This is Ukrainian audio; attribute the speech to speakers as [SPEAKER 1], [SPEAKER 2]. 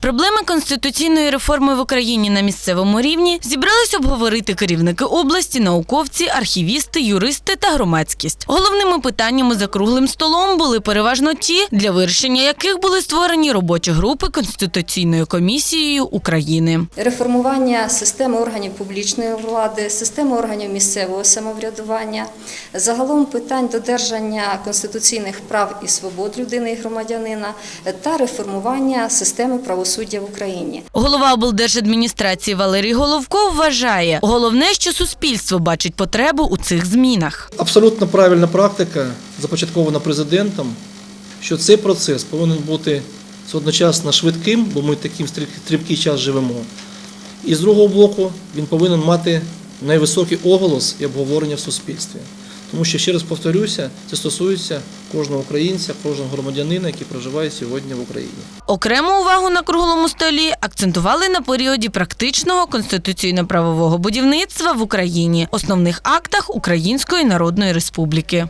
[SPEAKER 1] Проблеми конституційної реформи в Україні на місцевому рівні зібрались обговорити керівники області, науковці, архівісти, юристи та громадськість. Головними питаннями за круглим столом були переважно ті, для вирішення яких були створені робочі групи Конституційною комісією України.
[SPEAKER 2] реформування системи органів публічної влади, системи органів місцевого самоврядування, загалом питань додержання конституційних прав і свобод людини і громадянина та реформування системи правосуддя в Україні.
[SPEAKER 1] Голова облдержадміністрації Валерій Головко вважає, головне, що суспільство бачить потребу у цих змінах.
[SPEAKER 3] Абсолютно правильна практика, започаткована президентом, що цей процес повинен бути одночасно швидким, бо ми таким стрі- стрімкий час живемо. І з другого боку, він повинен мати найвисокий оголос і обговорення в суспільстві. Тому що, ще раз повторюся, це стосується кожного українця, кожного громадянина, який проживає сьогодні в Україні.
[SPEAKER 1] Окрему увагу на круглому столі акцентували на періоді практичного конституційно-правового будівництва в Україні, основних актах Української Народної Республіки.